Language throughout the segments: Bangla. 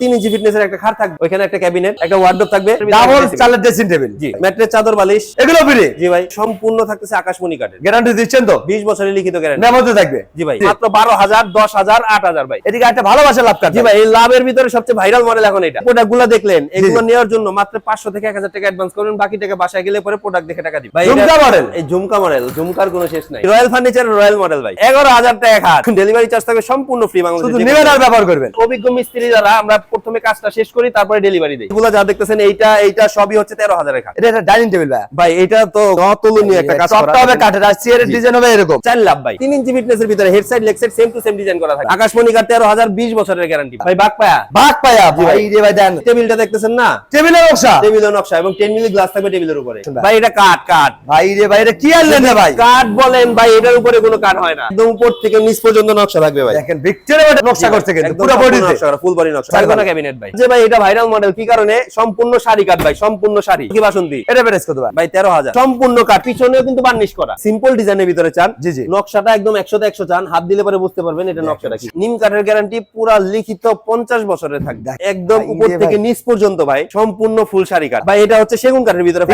তিন ইঞ্চি ফিটনেসের একটা খাট থাকবে। ওইখানে একটা ক্যাবিনেট একটা ওয়ার্ডরোব থাকবে। ডাবল চালের ড্রেসিং টেবিল জি ম্যাট্রেস চাদর বালিশ। এগুলো ফ্রি জি ভাই সম্পূর্ণ থাকতেছে আকাশমণি কাঠের। গ্যারান্টি দিচ্ছেন তো? বিশ বছরের লিখিত গ্যারান্টি মেমোতে থাকবে? জি ভাই মাত্র বারো হাজার দশ হাজার আট হাজার ভাই। এদিকে একটা ভালোবাসা লাভ কার্ড জি ভাই এই লাভের ভিতরে সবচেয়ে ভাইরাল মডেল এখন এটা। প্রোডাক্টগুলো দেখলেন এগুলো নেওয়ার জন্য মাত্র পাঁচশো থেকে এক হাজার টাকা অ্যাডভান্স করবেন বাকি টাকা বাসায় গেলে পরে প্রোডাক্ট দেখে টাকা দিবেন। ভাই ঝুমকা মডেল এই ঝুমকা মডেল ঝুমকার কোনো শেষ নাই। রয়্যাল ফার্নিচার রয়্যাল মডেল ভাই। এগারো হাজার টাকা খাট। ডেলিভারি চার্জ থাকবে সম্পূর্ণ ফ্রি বাংলাদেশ শুধু নেবেন আর ব্যবহার করবেন। অভিজ্ঞ মিস্ত্রি দ্বারা আমরা প্রথমে কাজটা শেষ করি তারপরে ডেলিভারি দিই। এগুলো যা দেখতেছেন এইটা এইটা সবই হচ্ছে তেরো হাজারের খাট। এটা একটা ডাইনিং টেবিল ভাই ভাই এটা তো অতুলনীয় একটা কাজ করা হবে কাঠের আর চেয়ারের ডিজাইন হবে এরকম। চার লাভ ভাই। তিন ইঞ্চি ফিটনেস এর ভিতরে head side leg side same to same design করা থাকে। আকাশমণি কাঠ তেরো হাজার বিশ বছরের গ্যারান্টি ভাই বাক পায়া। ভাগ পায়া ভাই। রে ভাই দেন। টেবিলটা দেখতেছেন না? টেবিলের নকশা। টেবিলের নকশা এবং টেন মিলি গ্লাস থাকবে টেবিলের উপরে। ভাই। এটা কাঠ কাঠ। ভাই রে ভাই এটা কি আনলেন রে ভাই? কাঠ বলেন ভাই এটার উপরে কোনো কাঠ হয় না। একদম উপর থেকে নিচ পর্যন্ত নকশা থাকবে ভাই। দেখেন ভিক্টোরিয়া নকশা করছে কিন্তু পুরো বডিতে নকশা ফুল বডি নকশা। ক্যাবিনেট ভাই। যে ভাই এটা ভাইরাল মডেল কি কারণে? সম্পূর্ণ শাড়ি কাঠ ভাই সম্পূর্ণ শাড়ি। কি বাসন্তী এটা প্রাইস কত ভাই। ভাই তেরো হাজার। সম্পূর্ণ কাঠ পিছনেও কিন্তু বার্নিশ করা। সিম্পল ডিজাইনের ভিতরে চান। জি, জি। নকশাটা একদম চান। হাত দিলে পরে বুঝতে পারবেন এটা নকশাটা কি। নিম কাঠের গ্যারান্টি পুরা লিখিত পঞ্চাশ বছরের থাকবে। একদম উপর থেকে নিচ পর্যন্ত ভাই সম্পূর্ণ ফুল শাড়ি কাঠ ভাই এটা হচ্ছে সেগুন কাঠের ভিতরে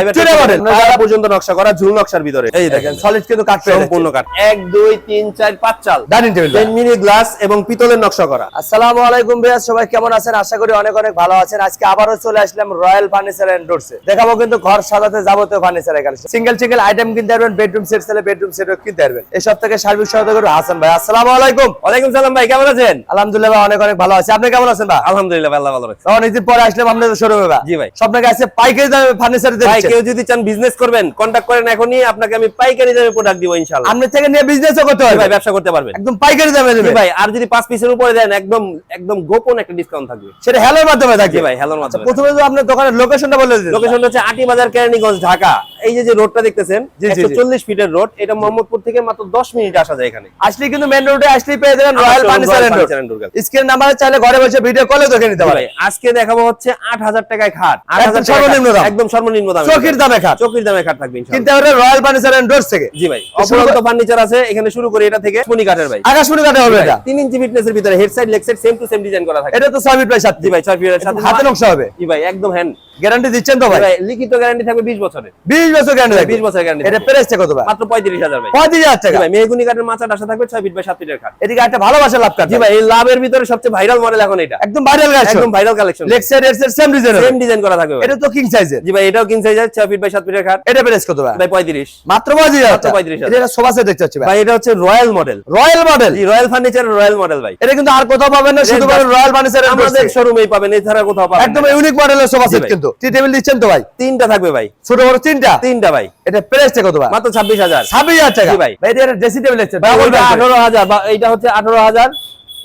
পর্যন্ত নকশা করা ঝুল নকশার ভিতরে। এই দেখেন সলিড কিন্তু পেয়ে সম্পূর্ণ কাঠ। এক দুই তিন চার পাঁচ চাল। ডাইনিং টেবিল মিনি গ্লাস এবং পিতলের নকশা করা। আসসালামু আলাইকুম ভাইয়া সবাই কেমন আছেন? আশা করি অনেক অনেক ভালো আছেন। আজকে আবারও চলে আসলাম রয়্যাল ফার্নিচার এন্ড ডোরসে দেখাবো কিন্তু ঘর সাজাতে যাবতীয় ফার্নিচার এখানে। সিঙ্গেল সিঙ্গেল আইটেম কিনতে পারবেন বেডরুম সেট চাইলে বেডরুম সেটও কিনতে পারবেন। এই সব থেকে সার্বিক সহায়তা করবে হাসান ভাই। আসসালামু আলাইকুম। ওয়ালাইকুম সালাম ভাই কেমন আছেন? আলহামদুলিল্লাহ ভাই অনেক অনেক ভালো আছি। আপনি কেমন আছেন ভাই? আলহামদুলিল্লাহ ভাই, আল্লাহ ভালো রাখছে অনেকদিন পরে আসলাম আপনাদের শোরুমে ভাই। জি ভাই। স্বপ্নের কাছে পাইকারি দামে ফার্নিচার ভাই কেউ যদি চান বিজনেস করবেন কন্টাক্ট করেন এখনই। আপনাকে আমি পাইকারি দামে প্রোডাক্ট দিব ইনশাআল্লাহ। আপনি থেকে নিয়ে বিজনেসও করতে জি ভাই ব্যবসা করতে পারবেন। একদম পাইকারি দামে দেবেন ভাই আর যদি পাঁচ পিসের উপরে দেন একদম একদম গোপন একটা ডিসকাউন্ট থাকবে। সেটা হ্যালোর মাধ্যমে থাকবে। ভাই হ্যালোর মাধ্যমে। প্রথমে তো আপনার দোকানের লোকেশনটা বলে দিন। লোকেশন হচ্ছে আটি বাজার কেরানীগঞ্জ ঢাকা। এই যে যে রোডটা দেখতেছেন জি, জি, জি। একশো চল্লিশ ফিটের রোড এটা মোহাম্মদপুর থেকে মাত্র দশ মিনিট আসা যায় এখানে। আসলে কিন্তু মেন রোডে আসলেই পেয়ে যাবেন রয়্যাল ফার্নিচার এন্ড স্ক্রিন নাম্বারে চাইলে ঘরে বসে ভিডিও কলে দেখে নিতে আজকে দেখাবো হচ্ছে আট হাজার টাকায় খাট। আট একদম হাজার সর্বনিম্ন দাম। একদম সর্বনিম্ন দাম। চকির দামে খাট। চকির দামে খাট থাকবে ইনশাআল্লাহ। কিনতে রয়্যাল ফার্নিচার এন্ড থেকে। জি ভাই অপরন্ত ফার্নিচার আছে এখানে শুরু করি এটা থেকে। মনি কাঠের ভাই। আকাশমণি কাটে হবে এটা। তিন ইঞ্চি ফিটনেস এর ভিতরে head side leg side same to same design করা থাকে। এটা তো ছয় ফিট প্রায় সাত জি ভাই ছয় ফিটের সাথে হাতে নকশা হবে। কি ভাই একদম হ্যান্ড গ্যারান্টি দিচ্ছেন তো ভাই? লিখিত গ্যারান্টি থাকবে 20 বছরের। বিশ বছর গ্যারান্টি বিশ বছরের guarantee এটা প্রাইসটা কত ভাই? মাত্র 35000 ভাই। পঁয়ত্রিশ হাজার জি টাকা ভাই মেহগুনি কাঠের ডাসা থাকবে 6 ফিট বাই 7 ফিটের খাট এদিকে একটা ভালোবাসা লাভ কাট। জি ভাই এই লাভের ভিতরে সবচেয়ে ভাইরাল মডেল এখন এটা। একদম ভাইরাল গাছ একদম ভাইরাল কালেকশন সাইড এর সেম ডিজাইন সেম ডিজাইন করা থাকবে এটা তো কিং সাইজের জি ভাই এটাও কিং সাইজ আছে 6 ফিট বাই 7 ফিটের খাট এটা প্রাইস কত ভাই। ভাই 35 মাত্র পঁয়ত্রিশ হাজার মাত্র 35,000 এটা সোফা সেট দেখতে পাচ্ছি ভাই। ভাই এটা হচ্ছে রয়্যাল মডেল রয়্যাল মডেল জি রয়্যাল ফার্নিচার রয়্যাল মডেল ভাই। এটা কিন্তু আর কোথাও পাবেন না শুধুমাত্র রয়্যাল ফার্নিচার আমাদের শোরুমেই পাবেন এছাড়া কোথাও পাবেন একদম ইউনিক মডেলের সোফা সেট। কিন্তু। টি টেবিল দিচ্ছেন তো ভাই? তিনটা থাকবে ভাই। ছোট বড় তিনটা? তিনটা ভাই। এটা প্রাইসটা কত ভাই? মাত্র 26000 ছাব্বিশ হাজার টাকা? জি ভাই। ভাই এটা ড্রেসিং টেবিল আছে ওইটা আঠারো হাজার বা এইটা হচ্ছে আঠারো হাজার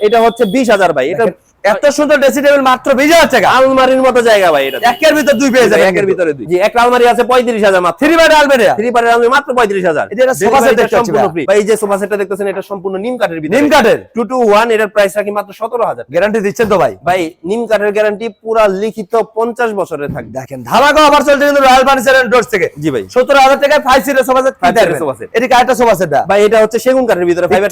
এটা হচ্ছে বিশ হাজার ভাই। এটা এত সুন্দর ড্রেসিং টেবিল মাত্র বিশ হাজার টাকা। আলমারির মতো জায়গা ভাই এটা। একের ভিতর দুই পেয়ে যাবেন। একের ভিতরে দুই। জি একটা আলমারি আছে পঁয়ত্রিশ হাজার মাত্র। থ্রি বেড আলবেরিয়া থ্রি পারের আলমারি মাত্র পঁয়ত্রিশ হাজার। এটা দেখতে পাচ্ছি ভাই। ভাই এই যে সোফা সেটটা দেখতেছেন এটা সম্পূর্ণ নিম কাঠের ভিতরে। নিম কাঠের। টু টু ওয়ান এটার প্রাইস রাখি মাত্র সতেরো হাজার। গ্যারান্টি দিচ্ছেন তো ভাই। ভাই নিম কাঠের গ্যারান্টি পুরা লিখিত পঞ্চাশ বছরের থাকবে। দেখেন ধামাকা অফার চলছে কিন্তু রয়্যাল ফার্নিচার ডোরস থেকে। জি ভাই। সত্তর হাজার টাকায় ফাইভ সিটের সোফা সেট কিনতে seater sofa পারবেন। set। একটা সোফা সেট ভাই এটা হচ্ছে সেগুন কাঠের ভিতরে। এর।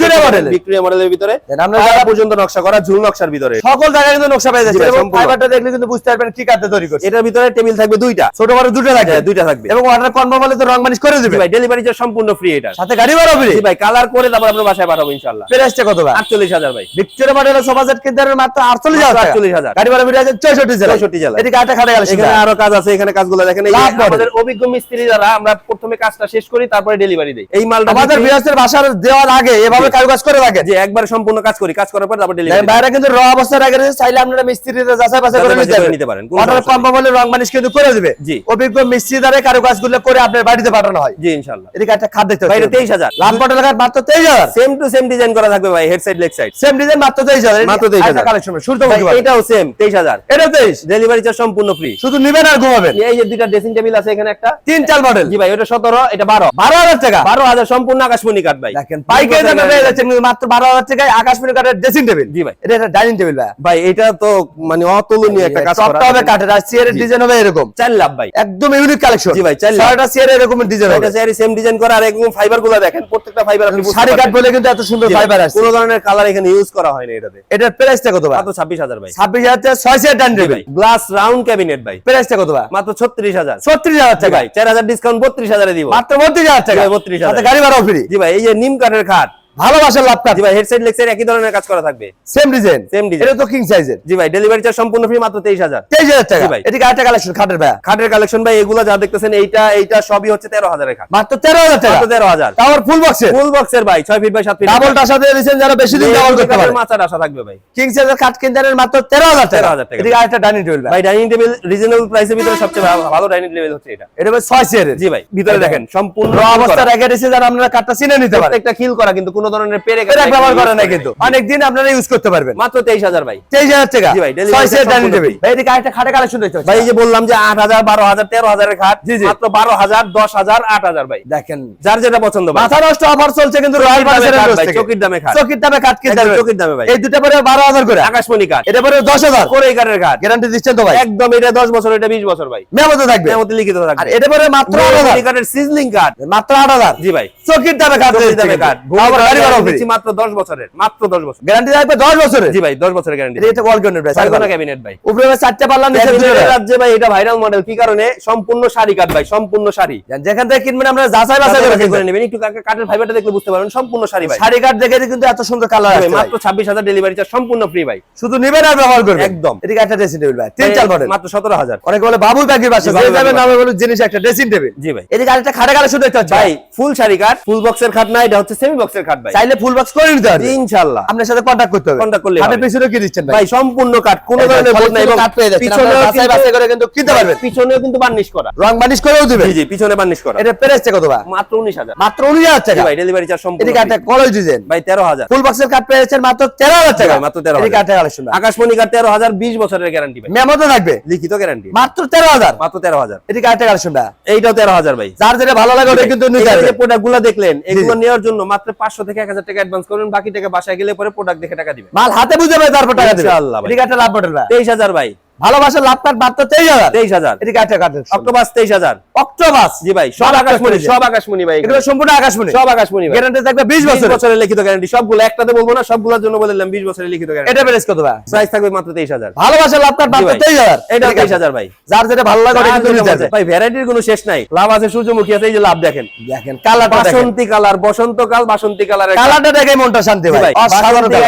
ভিক্টোরিয়া মডেলের ভিতরে। আমরা পর্যন্ত নকশা করা ঝুল নকশার ভিতরে। সকল জায়গায় কিন্তু নকশা পেয়ে যাচ্ছে এবং ফাইবারটা দেখলে কিন্তু বুঝতে পারবেন কি কাঠে তৈরি করছে। এটার ভিতরে টেবিল থাকবে দুইটা। ছোট বড় দুটো থাকে হ্যাঁ, দুইটা থাকবে। এবং অর্ডার কনফার্ম হলে তো রং মানিশ করে দিবে। ভাই ডেলিভারি চার্জ সম্পূর্ণ ফ্রি এটা। সাথে গাড়ি ভাড়া ফ্রি ভাই কালার করে তারপর আপনার বাসায় পাঠাবো ইনশাআল্লাহ। প্রাইসটা কত ভাই? আটচল্লিশ হাজার ভাই। ভিক্টোরিয়া মডেলের সোফা সেট কিনতে মাত্র আটচল্লিশ হাজার টাকা। 48,000 গাড়ি ভাড়া ফ্রি আছে চৌষট্টি জেলা 64 জেলায়। এদিকে একটা খাটে গেল এখানে আরও কাজ আছে এখানে কাজগুলো দেখেন এই। আমাদের অভিজ্ঞ মিস্ত্রি দ্বারা আমরা প্রথমে কাজটা শেষ করি তারপরে ডেলিভারি দেই। এই মালটা আমাদের বিক্রি- বৃহস্পতির বাসার দেওয়ার আগে এভাবে কাজ করে রাখে যে একবার সম্পূর্ণ কাজ করি কাজ করার পর তারপর ডেলিভারি বাইরে কিন্তু র অবস্থায় রাখে চাইলে আপনারা মিস্ত্রিতে যাচাই বাছাই করে নিতে বাছাই করে পারবেন। নিতে পারেন, অর্ডার কনফার্ম হলে রং মানিশ কিন্তু করে দিবে। জি। অভিজ্ঞ মিস্ত্রি দ্বারা কারও কাজগুলো করে আপনার বাড়িতে পাঠানো হয়। জি ইনশাআল্লাহ। এদিকে একটা খাট দেখতে ভাই 23000 লাভ মডেল কাঠ মাত্র তেইশ হাজার। সেম টু সেম ডিজাইন করা থাকবে ভাই head side leg side. Same design মাত্র তেইশ হাজার। মাত্র 23,000 কালেকশন শুরু ভাই এটাও সেম 23000 এটা তেইশ। ডেলিভারি চার্জ সম্পূর্ণ ফ্রি শুধু নিবেন আর ঘুমাবেন। এই যে দুইটা ড্রেসিং টেবিল আছে এখানে একটা। তিন চার মডেল জি ভাই ওটা 17 এটা 12 বারো হাজার টাকা। 12000 সম্পূর্ণ আকাশমণি কাঠ ভাই। দেখেন পাইকারি দামে পেয়ে যাচ্ছেন মাত্র বারো হাজার টাকায় আকাশমণি কাঠের ড্রেসিং টেবিল জি ভাই। এটা একটা ডাইনিং টেবিল ভাই ভাই এটা তো মানে অতুলনীয় একটা কাজ করা। হবে কাঠের আর চেয়ারের ডিজাইন হবে এরকম। চার লাভ ভাই। একদম ইউনিক কালেকশন জি ভাই, চার লাখ। সারাটা চেয়ারে এরকম ডিজাইন হবে। এটা চাই সেম ডিজাইন করা আর একদম ফাইবারগুলো দেখেন প্রত্যেকটা ফাইবার আপনি শাড়ি কাঠ বলে কিন্তু এত সুন্দর ফাইবার আছে। কোনো ধরনের কালার এখানে ইউজ করা হয়নি এটাতে। এটার প্রাইসটা কত ভাই? মাত্র ছাব্বিশ হাজার ভাই। ছাব্বিশ হাজার থেকে ছয় চেয়ার ডান দেবে। গ্লাস রাউন্ড ক্যাবিনেট ভাই। প্রাইসটা কত ভাই? মাত্র ছত্রিশ হাজার। ছত্রিশ হাজার জি টাকা। ভাই চার হাজার ডিসকাউন্ট বত্রিশ হাজারে দিব। মাত্র বত্রিশ হাজার টাকা। ভাই, 32,000 সাথে গাড়ি ভাড়াও ফ্রি জি ভাই এই যে নিম কাঠের খাট ভালোবাসার লাভ কাঠ জি ভাই হেডসেট লেক্সের একই ধরনের কাজ করা থাকবে। Same design Same design। এটা তো কিং সাইজের জি ভাই ডেলিভারি চার্জ সম্পূর্ণ ফ্রি মাত্র তেইশ হাজার। তেইশ হাজার টাকা। জি ভাই। এদিকে আরেকটা কালেকশন খাটের ভাই খাটের কালেকশন ভাই এগুলো যা দেখতেছেন এইটা এইটা সবই হচ্ছে তেরো হাজারের খাট। মাত্র তেরো হাজার টাকা। মাত্র তেরো হাজার। তারপর ফুল বক্সের ফুল বক্সের ভাই ছয় ফিট বাই সাত ফিট ডাবল টাসা দিয়ে দিচ্ছেন যারা বেশি দিন ডাবল করতে পারে। মাচার আশা থাকবে ভাই। কিং সাইজের খাট কিনতে মাত্র তেরো হাজার টাকা। 13,000 টাকা। এদিকে আরেকটা ডাইনিং টেবিল ভাই। ডাইনিং টেবিল রিজনেবল প্রাইসের ভিতরে সবচেয়ে ভালো- ডাইনিং টেবিল হচ্ছে এটা। এটা ভাই ছয় চেয়ারের জি ভাই ভিতরে দেখেন সম্পূর্ণ অবস্থা করা। রেখে যারা আপনারা কাঠটা চিনে নিতে পারেন। একটা খিল করা কিন্তু কোনো ধরনের পেরে এটা ব্যবহার করে না কিন্তু। অনেকদিন আপনারা ইউজ করতে পারবেন। মাত্র তেইশ হাজার ভাই। তেইশ হাজার টাকা? জি ভাই, ডাইনিং টেবিল ভাই এদিকে আরেকটা খাটে কালেকশন দেখতে ভাই এই যে বললাম যে আট হাজার বারো হাজার তেরো হাজারের খাট। মাত্র বারো হাজার দশ হাজার আট হাজার ভাই। দেখেন। যার যেটা পছন্দ ভাই। মাথা নষ্ট অফার চলছে কিন্তু রয়্যাল দামে খাট থেকে। চকির দামে খাট। চকির দামে কাঠ কিনতে একদম চকির দামে ভাই। এই দুটো পরে বারো হাজার করে। আকাশমণি কাঠ এটা পরে দশ হাজার। করে কাঠের খাট। গ্যারান্টি দিচ্ছেন তো ভাই। একদম এটা দশ বছর এটা বিশ বছর ভাই। মেমোতে থাকবে। মেমোতে লিখিত আর এটা পরে মাত্র আট হাজার। মেমোতে কাঠের সিজলিং কাঠ মাত্র আট হাজার। জি ভাই। চকির দামে কাঠ চকির দামে কিন্তু। দিচ্ছি মাত্র দশ বছরের মাত্র দশ বছর। গ্যারান্টি থাকবে দশ বছরের? জি ভাই দশ বছরের গ্যারান্টি এটা ওয়ালকনের প্রাইস সাইকোনা ক্যাবিনেট ভাই। উপরে ভাই চারটে পাল্লা নিচে দুটো রাজ্যে ভাই এটা ভাইরাল মডেল কি কারণে? সম্পূর্ণ শাড়ি কাঠ ভাই সম্পূর্ণ শাড়ি। যেখান থেকে কিনবেন আমরা যাচাই বাছাই করে করে নেবেন একটু কা- ফাইবারটা দেখলে বুঝতে পারবেন সম্পূর্ণ শাড়ি ভাই। শাড়ি কাঠ দেখে কিন্তু এত সুন্দর কালার আছে মাত্র ছাব্বিশ হাজার ডেলিভারি চার্জ সম্পূর্ণ ফ্রি ভাই। শুধু নিবেন আর ব্যবহার করবেন। একদম। এদিকে একটা ড্রেসিং টেবিল ভাই তিন চার মডেল মাত্র সতেরো হাজার। অনেকে বলে বাবুই পাখির বাসা যে যাবে নামে বলে জিনিস একটা ড্রেসিং টেবিল জি ভাই। এদিকে আরেকটা খাটে কালেকশন দেখতে হচ্ছে। ভাই ফুল শাড়ি ফুল বক্সের খাট না এটা হচ্ছে সেমি বক্সের খাট ভাই। চাইলে ফুল বক্স করে নিতে পারবে। ইনশাআল্লাহ। আপনার সাথে কন্ট্যাক্ট করতে হবে। করলেই হাতের হবে। পিছনে কি দিচ্ছেন ভাই? ভাই সম্পূর্ণ কাঠ কোনো ধরনের বোর্ড নাই এবং কাঠ পেয়ে যাচ্ছেন, আপনারা যাচাই বাছাই করে কিন্তু কিনতে পারবেন। পিছনেও কিন্তু বার্নিশ করা। রং বানিশ করেও দিবে জি জি পিছনে বার্নিশ করা। এটা প্রাইসটা কত ভাই? মাত্র উনিশ হাজার। মাত্র উনিশ হাজার টাকা। ভাই ডেলিভারি চার্জ সম্পূর্ণ একটা free। কলেজ ডিজাইন ভাই তেরো হাজার। ফুল বক্সের কাঠ পেয়েছেন মাত্র তেরো হাজার টাকা। মাত্র 13,000 এদিকে একটা কালেকশন আকাশমণি তেরো হাজার বিশ বছরের গ্যারান্টি ভাই। মেমোতে থাকবে। লিখিত গ্যারান্টি মাত্র তেরো হাজার। মাত্র তেরো হাজার। এদিকে একটা কালেকশন এইটাও তেরো হাজার ভাই। যার যেটা ভালো লাগে ওটা কিন্তু নিতে এই পারবে। যে প্রোডাক্টগুলো দেখলেন এগুলো নেওয়ার জন্য মাত্র পাঁচশো থেকে এক হাজার টাকা অ্যাডভান্স করবেন বাকি টাকা বাসায় গেলে পরে প্রোডাক্ট দেখে টাকা দিবেন। মাল হাতে বুঝে ভাই তারপর টাকা দিবেন। ইনশাআল্লাহ ভাই। ঠিক আছে লাভ বটল ভাই। তেইশ হাজার ভাই। ভালোবাসার লাভ কার্ড মাত্র তেইশ হাজার। তেইশ হাজার। এদিকে একটা কার্ড অক্টোপাস তেইশ হাজার। অক্টোবাস? জি ভাই সব আকাশমণি সব আকাশমণি ভাই এগুলো সম্পূর্ণ আকাশমণি। সব আকাশমণি গ্যারান্টি থাকবে বিশ বছর বছরের। লিখিত গ্যারান্টি সবগুলো একটাতে বলব না সবগুলোর জন্য বললাম বিশ বছরের লিখিত গ্যারান্টি এটা প্রাইস কত ভাই? প্রাইস থাকবে মাত্র তেইশ হাজার। ভালোবাসার লাভ জি মাত্র তেইশ হাজার। এটা তেইশ হাজার ভাই। যার যেটা ভালো লাগে ওটা কিন্তু নিতে ভাই ভ্যারাইটির কোনো শেষ নাই। লাভ আছে সূর্যমুখী আছে এই যে লাভ দেখেন। দেখেন কালারটা দেখেন। বাসন্তী কালার বসন্তকাল বাসন্তী কালার কালারটা দেখে মনটা শান্তি ভাই।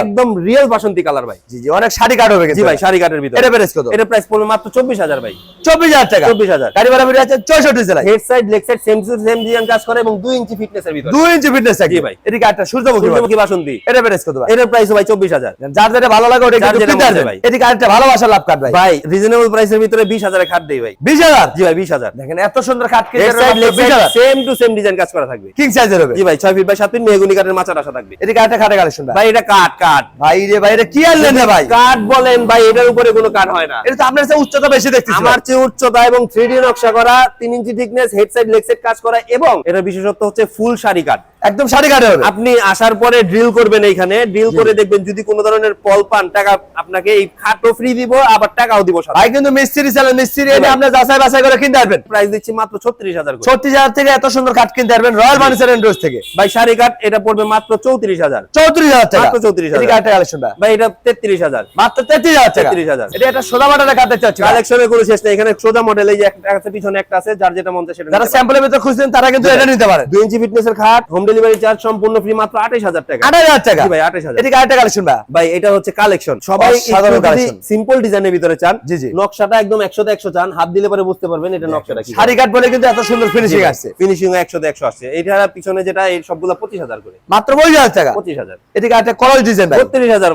একদম রিয়েল বাসন্তী কালার ভাই। জি জি অনেক শাড়ি কার্ড হবে জি ভাই শাড়ি কাটের ভিতরে। এটা প্রাইস কত? এটা প্রাইস পড়বে মাত্র চব্বিশ হাজার ভাই। চব্বিশ হাজার টাকা। চব্বিশ হাজার। গাড়ি ভাড়া বেরিয়ে আছে চৌষট্টি জেলায়। Head side leg side same to same design কাজ করে এবং দুই ইঞ্চি ফিটনেস এর ভিতরে। দুই ইঞ্চি ফিটনেস থাকবে জি ভাই। এদিকে একটা সূর্যমুখী সূর্যমুখী বাসন্তী এটা প্রাইস কত ভাই এটার প্রাইস ভাই চব্বিশ হাজার। যার যেটা ভালো লাগে ওটা কিন্তু পারবে ভাই। এদিকে আরেকটা ভালোবাসার লাভ কার্ড ভাই। ভাই রিজনেবল প্রাইসের ভিতরে বিশ হাজারে খাট দেই ভাই। বিশ হাজার? জি ভাই বিশ হাজার। দেখেন এত সুন্দর খাট হেড সাইড লেগ বিশ সেম টু সেম ডিজাইন কাজ করা থাকবে। কিং সাইজের হবে। জি ভাই ছয় ফিট বাই সাত ফিট মেহগুনি কাঠের মাচার আশা থাকবে। এদিকে আরেকটা খাটে কালেকশন ভাই এটা কাঠ কাঠ। ভাই রে ভাই রে কি আনলেন ভাই? কাঠ বলেন ভাই এটার উপরে কোনো কাঠ হয় না। এটা তো আপনার কাছে উচ্চতা বেশি দেখতেছি আমার চেয়ে উচ্চতা এবং থ্রি নকশা করা তিন ইঞ্চি থিকনেস হেড সাইড কাজ করা এবং এটার বিশেষত্ব হচ্ছে ফুল শাড়ি কাঠ। একদম শাড়ি কাটে হবে। আপনি আসার পরে ড্রিল করবেন এইখানে ড্রিল করে দেখবেন যদি কোনো ধরনের পল পান টাকা আপনাকে এই খাটও ফ্রি দিব আবার টাকাও দিব ভাই কিন্তু মিস্ত্রি চালেন মিস্ত্রি এনে আপনি যাচাই বাছাই করে কিনতে পারবেন। প্রাইস দিচ্ছি মাত্র ছত্রিশ হাজার করে। ছত্রিশ হাজার থেকে এত সুন্দর কাঠ কিনতে পারবেন রয়্যাল ফার্নিচার এন্ড থেকে। ভাই শাড়ি কাঠ এটা পড়বে মাত্র চৌত্রিশ হাজার। চৌত্রিশ হাজার টাকা। মাত্র 34,000 এদিকে আরেকটা কালেকশন ভাই এটা তেত্রিশ হাজার। মাত্র তেত্রিশ হাজার টাকা। 33,000 এটা একটা সোজা বাটাটা কাটতে চাচ্ছি। কালেকশনের কোনো শেষ নেই। এখানে সোজা মডেল এই যে একটা পিছনে একটা আছে যার যেটা মন চায় সেটা যারা স্যাম্পলের ভিতরে খুঁজছেন তারা কিন্তু এটা নিতে পারেন দুই ইঞ্চি ফিটনেসের খাট হোম ডেলিভারি চার্জ সম্পূর্ণ ফ্রি মাত্র আঠাশ হাজার টাকা। আঠাশ হাজার টাকা? ভাই আঠাশ হাজার। আরেকটা কালেকশন ভাই। ভাই এটা হচ্ছে কালেকশন সবাই অসাধারণ collection। সিম্পল ডিজাইনের ভিতরে চান জি, জি। নকশাটা একদম একশোতে একশো চান হাত দিলে পরে বুঝতে পারবেন এটা নকশাটা কি। শাড়ি কাঠ বলে কিন্তু এত সুন্দর ফিনিশিং আসছে। ফিনিশিং একশোতে একশো আসছে। এটা পিছনে যেটা এই সবগুলা পঁচিশ হাজার করে। মাত্র পঁচিশ হাজার টাকা? পঁচিশ হাজার। এদিকে একটা ডিজাইন ভাই।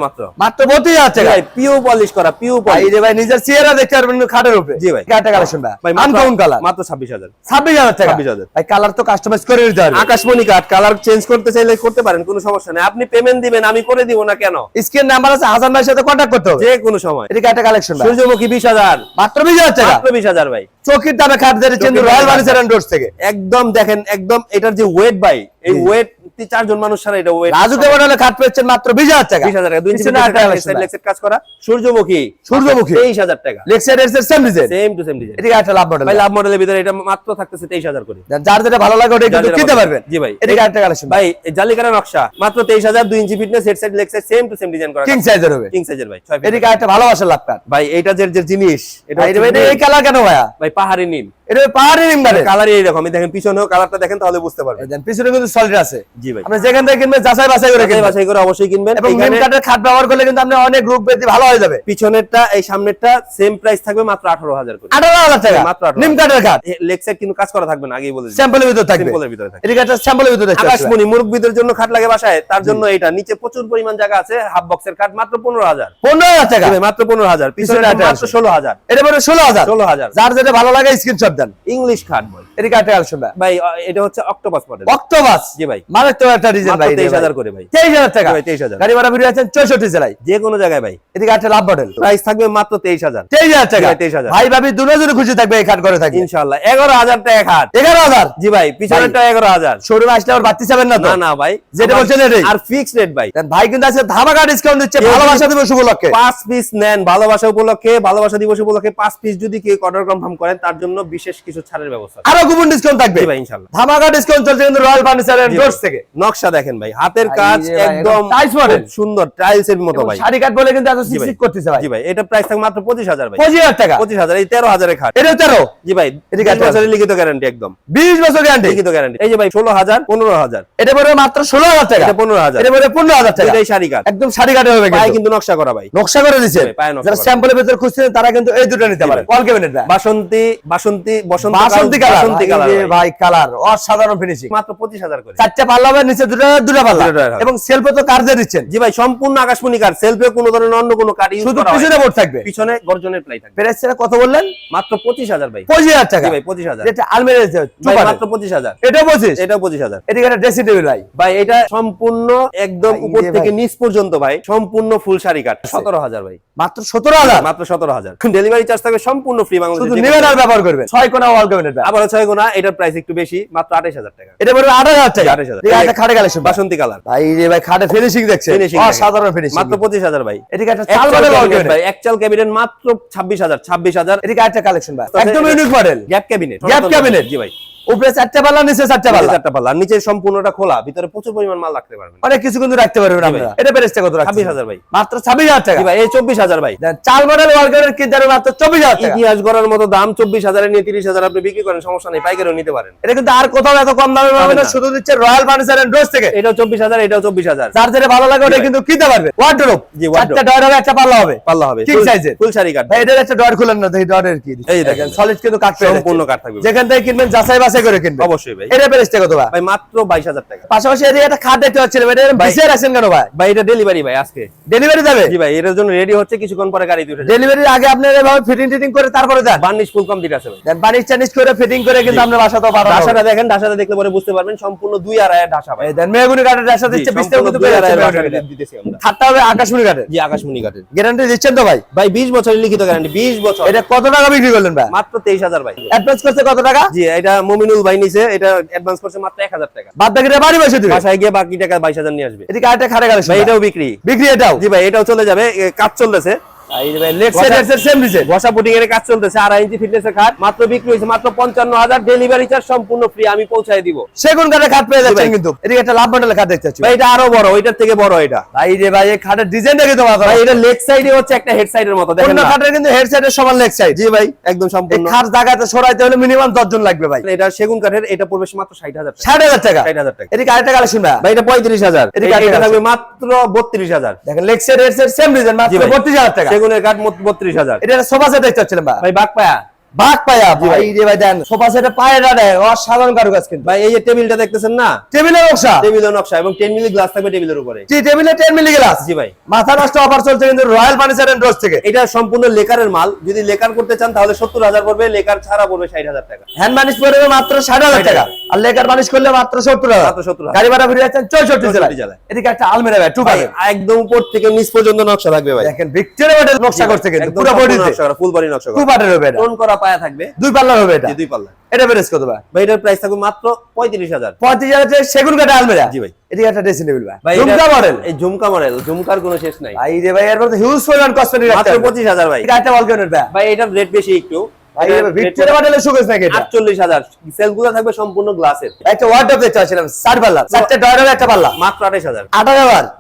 মাত্র। মাত্র বত্রিশ হাজার টাকা। ভাই পিও পলিশ করা পিও পলিশ রে ভাই চেহারা দেখতে পারবেন খাটের উপরে। জি ভাই। কালেকশন ভাই। আনকাউন কালার মাত্র ছাব্বিশ হাজার। ছাব্বিশ হাজার টাকা। 26,000 ভাই কালার তো কাস্টমাইজ করে পারবে আকাশমণি কাঠ কালার চেঞ্জ করতে চাইলে করতে পারেন কোনো সমস্যা নেই। আপনি পেমেন্ট দিবেন আমি করে দিব না কেন? স্ক্রিন নাম্বার আছে হাসান ভাইয়ের সাথে কন্ট্যাক্ট করতে হবে। যে কোনো সময়। এটা একটা কালেকশন ভাই। সূর্যমুখী বিশ হাজার। মাত্র বিশ হাজার টাকা। মাত্র বিশ হাজার ভাই। চকির দামে খাট দিয়েছে চকির দামে রয়্যাল খাট। ফার্নিচার থেকে। একদম দেখেন একদম এটার যে ওয়েট ভাই এই ওয়েট চারজন মানুষ ছাড়া এটা ওয়েট রাজুকে মডেলে খাট পেয়েছেন মাত্র বিশ হাজার টাকা। বিশ হাজার টাকা দুই ইঞ্চি পিছনে আরেকটা collection ভাই। লেক্সের কাজ করা। সূর্যমুখী। সূর্যমুখী। তেইশ হাজার টাকা। লেক্সার এর same design same to same design এদিকে একটা লাভ মডেল ভাই লাভ মডেলের ভিতরে এটা মাত্র থাকতেছে তেইশ হাজার করে। যার যেটা ভালো লাগে ওটা কিন্তু কিনতে পারবেন। জি ভাই। এদিকে একটা কালেকশন ভাই এই জালিকারা নকশা মাত্র তেইশ হাজার দুই inch fitness head side same to same design করা। কিং সাইজের হবে। কিং সাইজের ভাই ছয় একটা লাভ কার্ড ভাই যে জিনিস এটা নীল। এই কালার কেন ভাইয়া? ভাই পাহাড়ি নীল এটা পাহাড়ি নিম্বারে কালারই এইরকম এই দেখেন পিছনেও কালারটা দেখেন তাহলে বুঝতে পারবেন। পিছনে কিন্তু সলিড আছে। জি ভাই। আপনি যেখান থেকে কিনবেন যাচাই বাছাই করে কিনবেন। বাছাই করে অবশ্যই কিনবেন। এবং নিম কাঠের খাট ব্যবহার করলে কিন্তু আপনি অনেক রোগ ব্যাধি ভালো হয়ে যাবে। পিছনেরটা এই সামনেরটা সেম প্রাইস থাকবে মাত্র আঠারো হাজার করে। আঠারো হাজার টাকা? মাত্র নিম কাঠের খাট? লেগ কিন্তু কাজ করা থাকবে না আগেই বলে স্যাম্পলের ভিতর থাকবে। Simple এর থাকবে। এদিকে একটা স্যাম্পলের ভিতর দেখতে আকাশমণি মুরব্বীদের জন্য খাট লাগে বাসায় তার জন্য এটা। নিচে প্রচুর পরিমাণ জায়গা আছে হাফ বক্সের খাট মাত্র পনেরো হাজার। পনেরো হাজার টাকা? মাত্র পনেরো হাজার। পিছনে পিছনে মাত্র আছে। ষোলো হাজার। এটা ষোলো হাজার। ষোলো হাজার। যার যেটা ভালো লাগে স্ক্রিনশট দেন। ইংলিশ খাট বল একটা কালেকশন ভাই ভাই এটা হচ্ছে অক্টোপাস মডেল অক্টোবাস জি ভাই। মানে তো একটা ডিজাইন ভাই তেইশ হাজার করে ভাই। তেইশ হাজার টাকা। ভাই, 23,000 গাড়ি ভাড়া আছেন চৌষট্টি জেলায়। যে কোনো জায়গায় ভাই। একটা লাভ মডেল প্রাইস থাকবে মাত্র তেইশ হাজার। তেইশ হাজার টাকা। 23,000 ভাই ভাবি দুজনে খুশি থাকবে এই খাট করে থাকবে এগারো হাজার টাকা খাট এগারো হাজার? জি ভাই পিছনেরটা এগারো হাজার। শোরুমে আসলে আবার বাড়তি যাবেন না তো? না না ভাই। যেটা বলছেন এটাই। আর ফিক্সড রেট ভাই। ভাই কিন্তু আজকে ধামাকা ডিসকাউন্ট দিচ্ছে ভালোবাসা দিবস উপলক্ষে। পাঁচ পিস নেন ভালোবাসা উপলক্ষে ভালোবাসা দিবস উপলক্ষে পাঁচ পিস যদি কেউ অর্ডার কনফার্ম করেন তার জন্য বিশেষ কিছু ছাড়ের ব্যবস্থা আছে। আরও কুপন ডিসকাউন্ট থাকবে। ভাই ইনশাল্লাহ ধামাকা ডিসকাউন্ট চলছে কিন্তু রয়্যাল ফার্নিচার এন্ড ডোরস থেকে। নকশা দেখেন ভাই হাতের কাজ একদম model। খুব সুন্দর টাইলস এর মতো ভাই। শাড়ি কাট বলে কিন্তু এত ভাই। সিকসিক করতেছে ভাই। জি ভাই এটা প্রাইস থাকবে মাত্র পঁচিশ হাজার ভাই। পঁচিশ হাজার টাকা। পঁচিশ হাজার এই তেরো হাজারের খাট। এটা তেরো? জি ভাই এদিকে বিশ বছরের লিখিত গ্যারান্টি একদম। বিশ বছর গ্যারান্টি লিখিত গ্যারান্টি এই যে ভাই ষোলো হাজার পনেরো হাজার। এটা পড়বে মাত্র ষোলো হাজার টাকা। এটা পনেরো হাজার। এটা পড়বে পনেরো হাজার টাকা। এটাই শাড়ি কাট। একদম শাড়ি কাটে হবে পায়ে কিন্তু। নকশা করা ভাই। নকশা করে ভাই, নকশা যারা স্যাম্পলের ভিতরে খুঁজছেন তারা কিন্তু এই দুটো নিতে পারে। কল ক্যাবিনেট বাসন্তী বাসন্তী বসন্ত বাসন্তী কালার। বাসন্তী কালার ভাই। কালার অসাধারণ ফিনিশিং মাত্র পঁচিশ হাজার করে। চারটা পাল্লা হবে নিচে দুটো দুটো পাল্লা। এবং সেলফে তো কার্ড দিয়ে দিচ্ছেন। জি ভাই সম্পূর্ণ আকাশমণি কার সেলফে কোনো ধরনের অন্য কোনো কার শুধু পিছনে বোর্ড থাকবে। পিছনে গর্জনের প্লাই থাকবে। প্রাইস কত বললেন? মাত্র পঁচিশ হাজার ভাই। টাকা। এটা আলমারি আছে মাত্র পঁচিশ হাজার। এটা পঁচিশ? এটাও পঁচিশ হাজার। একটা ড্রেসিং টেবিল ভাই। ভাই এটা সম্পূর্ণ একদম উপর থেকে নিচ পর্যন্ত ভাই সম্পূর্ণ ফুল শাড়ি কাট সতেরো হাজার ভাই। মাত্র সতেরো হাজার? মাত্র সতেরো হাজার। ডেলিভারি চার্জ থাকবে সম্পূর্ণ ফ্রি শুধু বাংলাদেশ নেবেন আর ব্যবহার করবেন। ছয় কোনা ওয়াল ক্যাবিনেট আবার ছয় গোনা এটার প্রাইস একটু বেশি মাত্র আঠাশ হাজার টাকা। এটা বলব আঠাশ হাজার টাকা। 28,000 হাজার খাটে কালেকশন বাসন্তী কালার ভাই রে ভাই খাটে ফিনিশিং দেখছে সাধারণ ফিনিশিং মাত্র পঁচিশ হাজার ভাই। এদিকে একটা চাল মডেল ভাই এক চাল ক্যাবিনেট মাত্র ছাব্বিশ হাজার ছাব্বিশ হাজার। এটা একটা কালেকশন ভাই? একদম unique model gap cabinet gap cabinet জি ভাই। উপরে চারটা পাল্লা নিচে চারটা পাল্লা চারটা পাল্লা নিচে সম্পূর্ণটা খোলা ভিতরে প্রচুর পরিমাণ মাল রাখতে পারবেন। অনেক কিছু কিন্তু রাখতে পারবেন আপনারা এটা প্রাইসটা কত রাখছেন? ছাব্বিশ হাজার ভাই। মাত্র ছাব্বিশ হাজার টাকা। ভাই এই চব্বিশ হাজার ভাই। দেন চাল মডেল ক্যাবিনেট কিনতে পারবেন মাত্র চব্বিশ হাজার টাকা। ইতিহাস গড়ার মতো দাম চব্বিশ হাজারে নিয়ে তিরিশ হাজার আপনি বিক্রি করেন সমস্যা নেই পাইকারিও নিতে পারেন। এটা কিন্তু আর কোথাও এত কম দামে পাবেন না। শুধু দিচ্ছে রয়্যাল ফার্নিচার এন্ড ডোরস থেকে। এটাও চব্বিশ হাজার এটাও চব্বিশ হাজার। যার যেটা ভালো লাগে ওটা কিন্তু কিনতে পারবে। ওয়ার্ডরোব জি, wardrobe। চারটা ডয়ার হবে একটা পাল্লা হবে। পাল্লা হবে। Size এর। ফুল শাড়ি কাট ভাই এটার একটা ডয়ার খুলেন না দেখি ডয়ারের কি? এই দেখেন। সলিড কিন্তু কাট সম্পূর্ণ। কাঠ থাকবে। যেখান থেকে কিনবেন যাচাই বাছাই করে কিনবেন অবশ্যই ভাই। এটা প্রাইসটা কত ভাই? ভাই মাত্র বাইশ হাজার টাকা। পাশাপাশি এদিকে একটা খাট দেখতে পাচ্ছিলাম এটা ভাই। আছেন কেন ভাই? ভাই এটা ডেলিভারি ভাই আজকে। ডেলিভারি যাবে? জি ভাই এটার জন্য রেডি হচ্ছে কিছুক্ষণ পরে গাড়ি দুটো ডেলিভারির আগে আপনি এভাবে ফিটিং টিটিং করে তারপরে দেন বার্নিশ ফুল কমপ্লিট আছে ভাই। দেন বাড়ির চানিজ করে ফিটিং করে কিন্তু আপনার বাসাতেও পাঠানো হবে। ডাসাটা দেখেন ডাসাটা দেখলে পরে বুঝতে পারবেন সম্পূর্ণ দুই আড়াই ডাসা ভাই। দেন মেহগুনি কাঠের রাস্তা দিচ্ছে বিশটা কিন্তু পেয়ে যাচ্ছে ডাসা মেহগনি কাঠের। দিতেছি আমরা। খাটটা হবে আকাশমণি কাঠের। জি আকাশমণি কাঠের। গ্যারান্টি দিচ্ছেন তো ভাই? ভাই বিশ বছরের লিখিত গ্যারান্টি বিশ বছর। এটা কত টাকা বিক্রি করলেন ভাই? মাত্র তেইশ হাজার ভাই। অ্যাডভান্স করতে কত টাকা? জি এটা মমিনুল ভাই নিছে এটা অ্যাডভান্স করছে মাত্র এক হাজার টাকা। বাদ বাকিটা বাড়ি বসে দিবে? বাসায় গিয়ে বাকি টাকা বাইশ হাজার নিয়ে আসবে। এদিকে আরেকটা খারে গেছে ভাই এটাও বিক্রি। বিক্রি এটাও? জি ভাই এটাও চলে যাবে কাজ চলতেছে। লেটস সে লেটস সেম দিছে ঘষা পুটিং এর কাজ চলতেছে আড়াই ইঞ্চি ফিটনেসের খাট মাত্র বিক্রি হয়েছে মাত্র পঞ্চান্ন হাজার ডেলিভারি চার্জ সম্পূর্ণ ফ্রি আমি পৌঁছায় দিব। সেগুন কাঠের খাট পেয়ে যাচ্ছেন কিন্তু। এদিকে একটা লাভ মডেলের খাট দেখতে এটা আরও বড় ওইটার থেকে বড় এটা। ভাই রে ভাই এই খাটের ডিজাইনটা কিন্তু ভাই এটা লেগ সাইডে হচ্ছে একটা হেড সাইডের মতো দেখেন খাটের কিন্তু হেড সাইডের সমান লেগ সাইড জি ভাই একদম সম্পূর্ণ। খাট জায়গাতে সরাইতে হলে মিনিমাম দশ জন লাগবে ভাই। এটা সেগুন কাঠের এটা পড়বে মাত্র ষাট হাজার টাকা। ষাট হাজার টাকা? ষাট হাজার টাকা। এদিকে আরেকটা কালেকশন ভাই। ভাই এটা পঁয়ত্রিশ হাজার। এদিকে আরেকটা থাকবে মাত্র বত্রিশ হাজার। দেখেন leg side head side same design মাত্র ভাই। বত্রিশ হাজার টাকা। সেগুনের কাঠ বত্রিশ হাজার। এটা একটা সোফা সেট ভাই। ভাই বাঘ পায়া। বাঘ পায়া ভাই। রে ভাই দেন। সোফা সেটে পায়েটা দেয় অসাধারণ কারুকাজ কিন্তু। ভাই এই যে টেবিলটা দেখতেছেন না? টেবিলের নকশা। টেবিলের নকশা এবং মিলি গ্লাস থাকবে টেবিলের উপরে। জি টেবিলে মিলি গ্লাস জি ভাই। মাথা নষ্ট অফার চলছে কিন্তু রয়্যাল ফার্নিচার এন্ড থেকে। এটা সম্পূর্ণ লেকারের মাল। যদি লেকার করতে চান তাহলে সত্তর হাজার পড়বে লেকার ছাড়া পড়বে ষাট হাজার টাকা। হ্যান্ড মানিশ পড়বে মাত্র ষাট হাজার টাকা। আর লেকার মানিশ করলে মাত্র সত্তর হাজার। মাত্র 70,000 গাড়ি ভাড়া ফিরে যাচ্ছেন চৌষট্টি 64 জেলায় জেলায়। এদিকে একটা আলমিরা ভাই টু ভাই একদম উপর থেকে নিচ পর্যন্ত নকশা থাকবে ভাই। দেখেন ভিক্টোরিয়া নকশা করছে কিন্তু পুরো বডিতে। ফুল বডি নকশা টু পার্টের হবে টোন করা পায়া থাকবে। দুই পাল্লার হবে এটা? দুই পাল্লা এটা প্রাইস কত ভাই? ভাই এটার প্রাইস থাকবে মাত্র পঁয়ত্রিশ হাজার। পঁয়ত্রিশ হাজার টাকা সেগুন কাটা আলমিরা জি ভাই। এটা একটা ড্রেসিং টেবিল ভাই। ভাই ঝুমকা মডেল এই ঝুমকা মডেল ঝুমকার কোনো শেষ নাই। ভাই রে ভাই এর মধ্যে হিউজ পরিমাণ কসমেটিক মাত্র পঁচিশ হাজার ভাই। এটা একটা ওয়াল ভাই। ভাই এটার রেট বেশি একটু। ভাই ভিক্টোরিয়া মডেলের শোকেস নাকি এটা? আটচল্লিশ হাজার। থাকবে সম্পূর্ণ গ্লাসের একটা ওয়ার্ডরোব দেখতে পাচ্ছিলাম চার পাল্লা। চারটে ডয়ার একটা পাল্লা। মাত্র আঠাশ হাজার।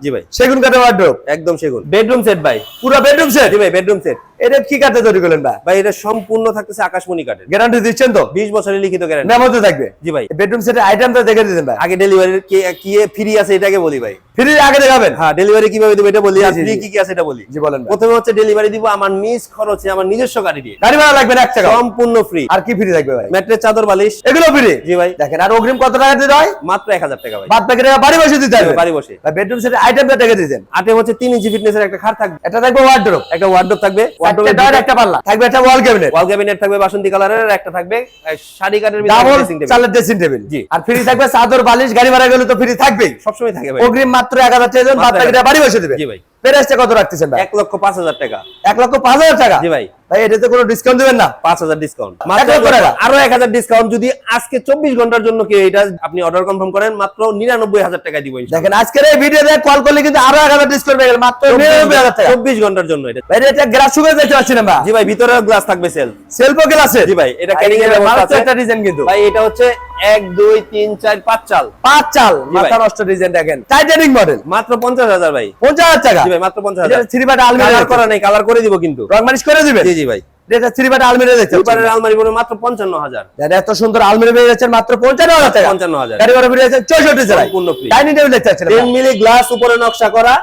জি ভাই। সেগুন কাঠের ওয়ার্ডরোব একদম সেগুন। বেডরুম সেট ভাই। পুরো বেডরুম সেট জি ভাই বেডরুম সেট এটা কি কাঠে তৈরি করলেন ভাই? ভাই এটা সম্পূর্ণ থাকতেছে আকাশমণি কাঠের। গ্যারান্টি দিচ্ছেন তো? বিশ বছরের লিখিত গ্যারান্টি মেমোতে থাকবে। জি ভাই। বেডরুম সেটের আইটেমটা দেখে দিতেন ভাই। আগে কি কি ফ্রি আছে এটাকে বলি ভাই। ফ্রি আগে দেখাবেন? হ্যাঁ ডেলিভারি কীভাবে দেবো এটা বলি আর ফ্রি কি কি আছে এটা বলি। জি বলেন প্রথমে হচ্ছে ডেলিভারি দিব আমার নিজ খরচে আমার নিজস্ব গাড়ি দিয়ে। গাড়ি ভাড়া লাগবে না এক টাকা। সম্পূর্ণ ফ্রি আর কি ফ্রি থাকবে ভাই? ম্যাট্রেস চাদর বালিশ। এগুলো ফ্রি জি ভাই। দেখেন আর অগ্রিম কত টাকা দিতে হয়? মাত্র এক হাজার টাকা ভাই। বাদ বাকি টাকা বাড়ি বসে দিতে হবে। বাড়ি বসে। বেডরুম সেটের আইটেমটা দেখে দিতেন আটে হচ্ছে তিন ইঞ্চি ফিটনেসের একটা খাট থাকবে। এটা থাকবে ওয়ার্ডরোব একটা ওয়ার্ডরোব থাকবে। ওয়ার্ডরোবের ডয়ার একটা পাল্লা। থাকবে একটা ওয়াল ক্যাবিনেট ওয়াল ক্যাবিনেট থাকবে বাসন্তী কালারের আর একটা থাকবে শাড়ি ভিতরে ডাবল চালের ড্রেসিং টেবিল জি। আর ফ্রি থাকবে চাদর বালিশ গাড়ি ভাড়া গেলে তো ফ্রি থাকবেই। সবসময় থাকে ভাই। অগ্রিম মাত্র এক হাজার টাকা দেবেন, বাদ বাকি টাকা বাড়ি বসে দিবে। জি ভাই। প্রাইসটা কত রাখতেছেন ভাই? এক লক্ষ পাঁচ হাজার টাকা। এক লক্ষ পাঁচ হাজার টাকা? জি ভাই ভাই। এটাতে কোনো ডিসকাউন্ট দিবেন না? পাঁচ হাজার ডিসকাউন্ট এক লক্ষ টাকা? আরও এক হাজার ডিসকাউন্ট যদি আজকে চব্বিশ ঘণ্টার জন্য কেউ এটা আপনি অর্ডার কনফার্ম করেন মাত্র নিরানব্বই হাজার টাকা দিব দেখেন আজকের এই ভিডিওতে কল করলে কিন্তু আরও এক হাজার ডিসকাউন্ট পেয়ে গেল মাত্র নিরানব্বই হাজার টাকা। চব্বিশ ঘণ্টার জন্য এটা। ভাই এটা সুগার দেখতে পাচ্ছি না জি ভাই ভিতরে গ্লাস থাকবে সেল সেলফো গ্লাসে জি ভাই এটা ক্যারিং এর ব্যবস্থা আছে। একটা ডিজাইন কিন্তু। ভাই এটা হচ্ছে এক দুই তিন চার পাঁচ চাল। পাঁচ চাল। মাথা নষ্ট ডিজাইন দেখেন। টাইটানিক মডেল মাত্র পঞ্চাশ হাজার ভাই। পঞ্চাশ হাজার টাকা। জি ভাই মাত্র পঞ্চাশ হাজার। থ্রি বাটা আলমিরা করা নেই কালার করে দিব কিন্তু। রং মালিশ করে দিবেন? জি জি। ভাই। এটা থ্রি বাটা আলমিরা পড়বে মাত্র পঞ্চান্ন হাজার এত সুন্দর আলমারি মাত্র টাকা। গাড়ি বেরিয়ে সম্পূর্ণ। ডাইনিং টেবিল দেখতে পাচ্ছেন মিলি গ্লাস উপরে নকশা করা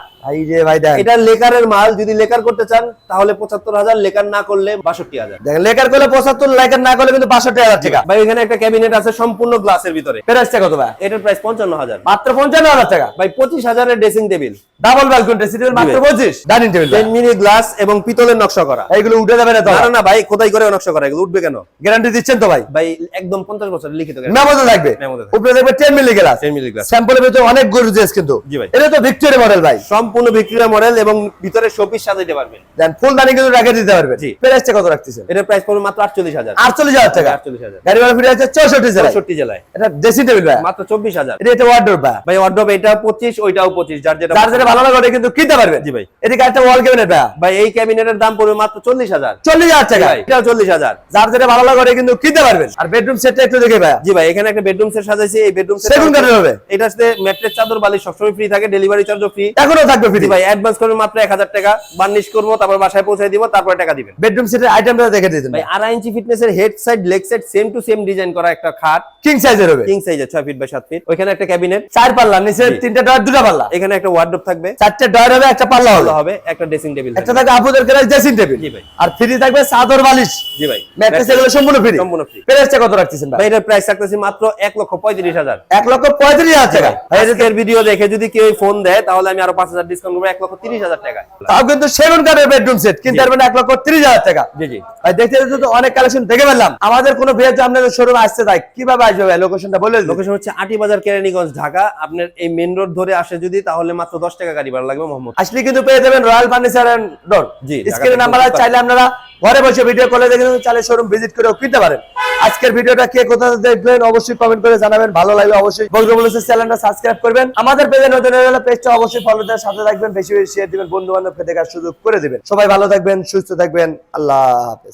এটা লেকারের মাল যদি লেকার করতে চান তাহলে পঁচাত্তর হাজার লেকার না করলে বাষট্টি হাজার। লেকার করলে পঁচাত্তর লাইকার না করলে কিন্তু বাষট্টি হাজার টাকা। ভাই এখানে একটা ক্যাবিনেট আছে সম্পূর্ণ গ্লাসের ভিতরে। প্রাইসটা কত ভাই? এটার প্রাইস পঞ্চান্ন হাজার। মাত্র পঞ্চান্ন হাজার টাকা। ভাই পঁচিশ হাজারের dressing table double balcony dressing table মাত্র পঁচিশ। ডাইনিং টেবিল টেন গ্লাস এবং পিতলের নকশা করা। এইগুলো উঠে যাবে না না না, ভাই কোথায় করে নকশা করা? এগুলো উঠবে কেন? গ্যারান্টি দিচ্ছেন তো ভাই? ভাই একদম পঞ্চাশ বছর লিখিত। মেমোতে থাকবে। উপরে দেখবে ten milli glass 10 milli glass স্যাম্পলের ভিতরে অনেক গরুজেস কিন্তু। ভাই। এটা তো ভিক্টোরিয়া মডেল ভাই। সম্পূর্ণ ভিক্টোরিয়া মডেল এবং ভিতরে শোপিস সাজাইতে পারবেন। দেন ফুল দানি কিন্তু রেখে দিতে পারবে জি। প্রাইসটা কত রাখতেছেন? এটার প্রাইস পড়বে মাত্র আটচল্লিশ হাজার। আটচল্লিশ হাজার টাকা। আটচল্লিশ হাজার। গাড়ি ভাড়া ফিরে আছে চৌষট্টি জেলায়। চৌষট্টি জেলায়। এটা ড্রেসিং টেবিল ভাই। মাত্র চব্বিশ হাজার। এটা এটা ওয়ার্ডরোব ভাই। ভাই অর্ডার এটা পঁচিশ ওইটাও পঁচিশ যার যেটা যার যেটা ভালো লাগে ওটা কিন্তু কিনতে পারবেন। জি ভাই। এদিকে একটা ওয়াল ক্যাবিনেট ভাই। ভাই এই ক্যাবিনেটের দাম পড়বে মাত্র চল্লিশ হাজার। চল্লিশ হাজার টাকা। ভাই এটাও চল্লিশ হাজার। যার যেটা ভালো লাগে ওটা কিন্তু কিনতে পারবেন। আর বেডরুম সেটটা একটু দেখে ভাই। জি ভাই এখানে একটা বেডরুম সেট সাজাইছি। এই বেডরুম সেট সেগুন কাঠের হবে। এটা সাথে ম্যাট্রেস চাদর বালিশ সবসময় ফ্রি থাকে ডেলিভারি চার্জও ফ্রি এখনও থাকবে ফ্রি ভাই অ্যাডভান্স করবেন মাত্র এক হাজার টাকা বার্নিশ করব তারপর বাসায় পৌঁছে দিব তারপরে টাকা দিবেন। বেডরুম সেটের আইটেমটা দেখে দিতেন ভাই আড়াই ইঞ্চি ফিটনেসের head side leg side same to same design করা একটা খাট। কিং সাইজের হবে। কিং সাইজের ছয় ফিট বাই সাত ফিট ওইখানে একটা ক্যাবিনেট চার পাল্লা নিচে তিনটা ডয়ার দুটা পাল্লা। এখানে একটা ওয়ার্ডরোব থাকবে। চারটে ডয়ার হবে একটা পাল্লা হবে। একটা ড্রেসিং টেবিল একটা থাকবে। আপুদের কেরাস ড্রেসিং টেবিল জি ভাই। আর ফ্রি থাকবে চাদর বালিশ। জি ভাই। ম্যাট্রেস এগুলো সম্পূর্ণ ফ্রি সম্পূর্ণ free। প্রাইসটা কত রাখতেছেন ভাই? ভাই এটার প্রাইস রাখতেছি মাত্র এক লক্ষ পঁয়ত্রিশ হাজার। এক লক্ষ পঁয়ত্রিশ হাজার টাকা। ভাই, ভিডিও দেখে যদি কেউ ফোন দেয় তাহলে আমি আরও পাঁচ হাজার ডিসকাউন্ট করব এক লক্ষ তিরিশ হাজার টাকা। তাও কিন্তু সেগুন কাঠের বেডরুম সেট কিনতে পারবেন এক লক্ষ তিরিশ হাজার টাকা। জি জি। ভাই দেখতে দেখতে তো অনেক কালেকশন দেখে পেলাম আমাদের কোনো ভিয়ার আপনাদের শোরুমে আসতে চাই কীভাবে আসবে ভাই? লোকেশনটা বলে লোকেশন হচ্ছে আটি বাজার কেরানীগঞ্জ ঢাকা। আপনার এই মেন রোড ধরে আসে যদি তাহলে মাত্র দশ টাকা গাড়ি ভাড়া লাগবে মোহাম্মদ। আসলে কিন্তু পেয়ে যাবেন রয়্যাল ফার্নিচার এন্ড ডোর জি, স্ক্রিনে নাম্বার চাইলে আপনারা ঘরে বসে ভিডিও কলে দেখে চালের শোরুম ভিজিট করেও কিনতে পারেন। আজকের ভিডিওটা কে কোথাও দেখবেন অবশ্যই কমেন্ট করে জানাবেন। ভালো লাগবে অবশ্যই বলছে চ্যানেলটা সাবস্ক্রাইব করবেন। আমাদের পেজে নতুন পেজটা অবশ্যই ফলো দেওয়ার সাথে থাকবেন, বেশি বেশি শেয়ার দিবেন বন্ধু বান্ধব দেখার সুযোগ করে দিবেন। সবাই ভালো থাকবেন, সুস্থ থাকবেন, আল্লাহ হাফেজ।